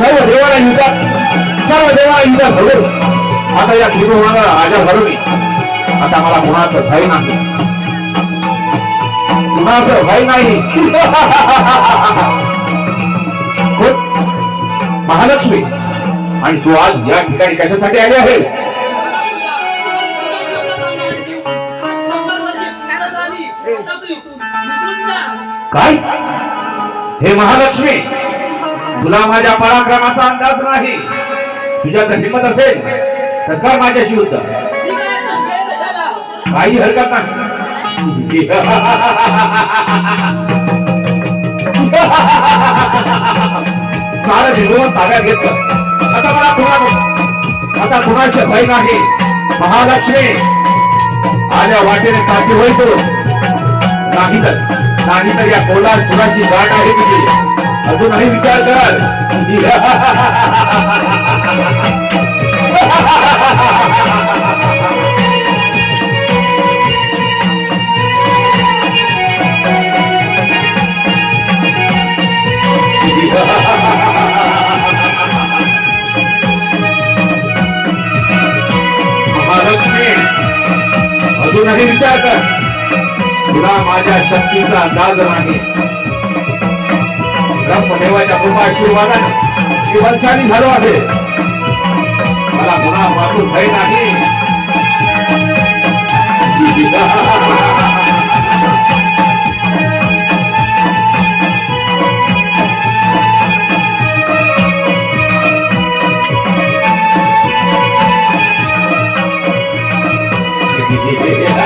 सर्व देवाला सर्व देवाला युद्धात भरून आता या त्रिभुवनाला राजा भरून आता मला कुणाचं भय नाही. कुणाचं भय नाही? महालक्ष्मी. आणि तू आज या ठिकाणी कशासाठी आली आहे? काय? हे महालक्ष्मी. तुला माझ्या पराक्रमाचा अंदाज नाही. तुझ्या जर हिंमत असेल तर कर माझ्याशी युद्ध. काही हरकत नाही. सारं निर्मळ ताब्यात घेतलं. आता मला कुणा आता कुणाचे भय नाही? महालक्ष्मी. आल्या वाटेने काठी होईल नाहीतर नाही तर या कोलार सुराची गाठ आहे तुझी अजूनही विचार कराल. महालक्ष्मी अजूनही विचार कर. तुला माझ्या शक्तीचा अंदाज नाही ब्रह्मदेवाच्या कृपा आशीर्वादाने मी वंशानी झालो आहे मला पुन्हा मागून भय नाही Yeah.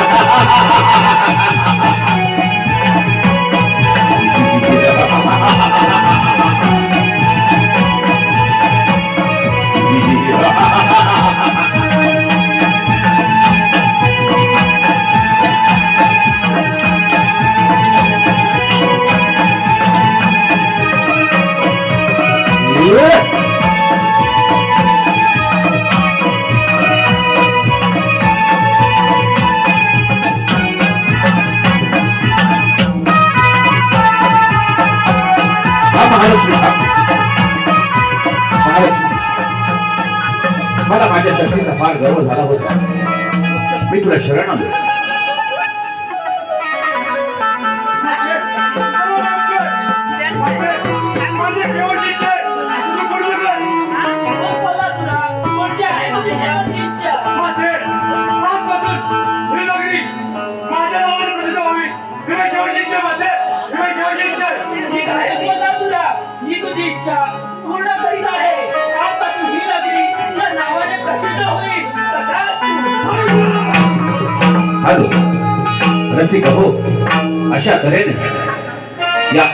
महालक्ष्मी मला माझ्या शक्तीचा फार गर्व झाला होता. मी तुला शरण आलो पूर्ण तथास्तु. रसिक हो अशा तऱ्हेने